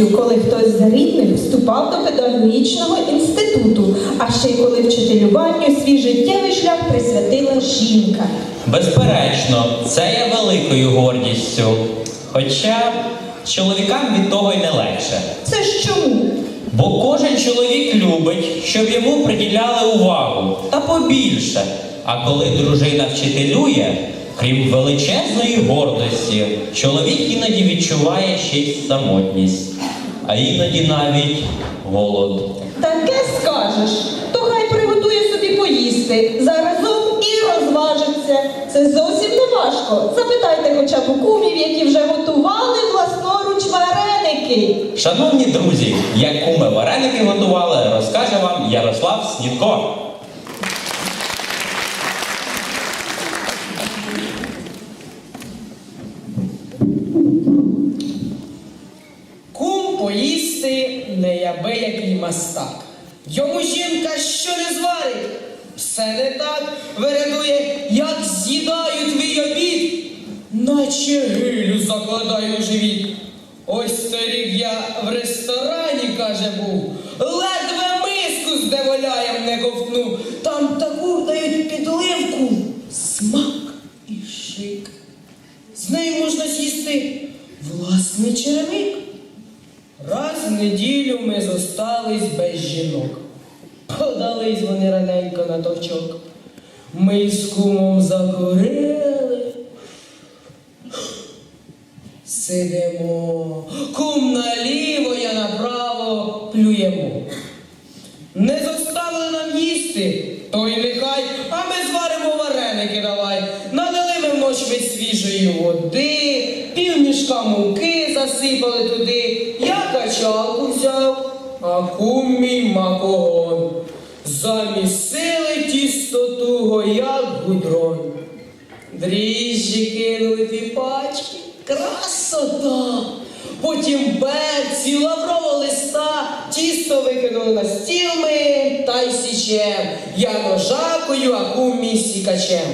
гордістю, коли хтось з рідних вступав до педагогічного інституту, а ще й коли вчителюванню свій життєвий шлях присвятила жінка. Безперечно, це є великою гордістю. Хоча чоловікам від того й не легше. Це ж чому? Бо кожен чоловік любить, щоб йому приділяли увагу та побільше. А коли дружина вчителює, крім величезної гордості, чоловік іноді відчуває ще й самотність, а іноді навіть голод. Таке скажеш, то хай приготує собі поїсти, заразом і розважиться. Це зовсім не важко. Запитайте хоча б у кумів, які вже готували власноруч вареники. Шановні друзі, як куми вареники готували, розкаже вам Ярослав Снітко. Кум поїсти неябиякий мастак. Йому жінка що не зварить, все не так вирядує, як з'їдаю твій обід, наче гилю закладаю живіт. Ось торік я в ресторані, каже, був, ледве миску з деволяєм не ковтнув. Там таку дають підливку, смак і шик. З нею можна з'їсти власний черевик. Неділю ми зостались без жінок. Подались вони раненько на товчок. Ми з кумом закурили. Сидимо. Кум наліво, я направо плюємо. Не зоставили нам їсти, то й нехай, а ми зваримо вареники давай. Ми свіжої води, півмішка муки засипали туди. Я качалку взяв, а кум мій макогон. Замісили тісто туго, як гудрон. Дріжджі кинули дві пачки. Красота! Потім берці, лаврового листа, тісто викинули на стіл ми та й січем. Я ножакою, а кум мій сікачем.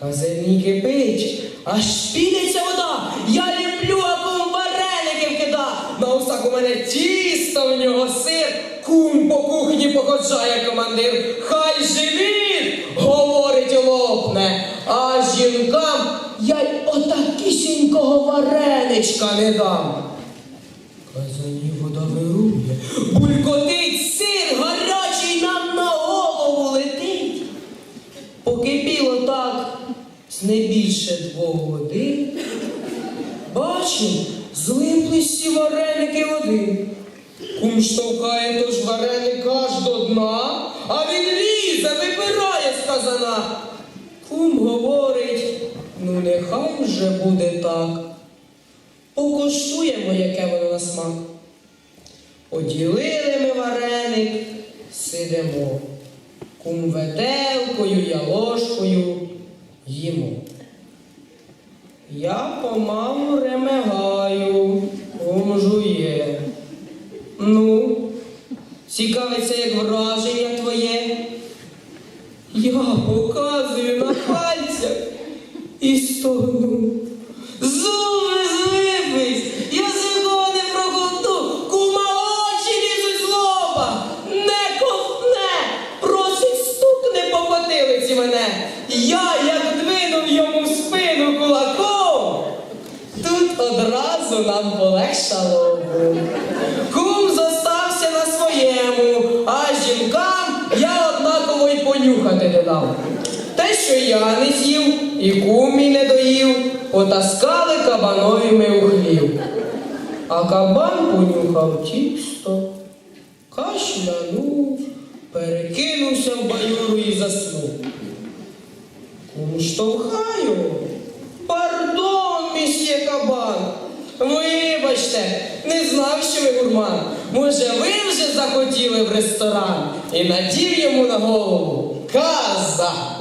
Казані кипить, аж піниться вода. Я ліплю, а кум вареники вкида. На усах у мене тісто, в нього сир. Кум по кухні походжає командир. Хай живіт, говорить, лопне. А жінкам я й отакісінького вареничка не дам. Казані вода вирує, булькотить годин. Бачу, злиплись всі вареники води. Кум штовхає тож вареник аж до дна, а він лізе, випирає з казана. Кум говорить, ну нехай вже буде так. Покоштуємо, яке воно на смак. Поділили ми вареник, сидимо. Кум веделкою, я ложкою їмо. Я помалу ремегаю, гумжує. Ну, цікавиться, як враження твоє. Я показую на пальцях і стогну. Понюхати не дав. Те, що я не з'їв, і кум мій не доїв, потаскали кабанові ми у хлів. А кабан понюхав тісто, кашлянув, перекинувся в баюру і заснув. Кум штовхаю. Пардон, місьє кабан. Вибачте, не знав, що ви гурман. Може, ви вже захотіли в ресторан і надів йому на голову casa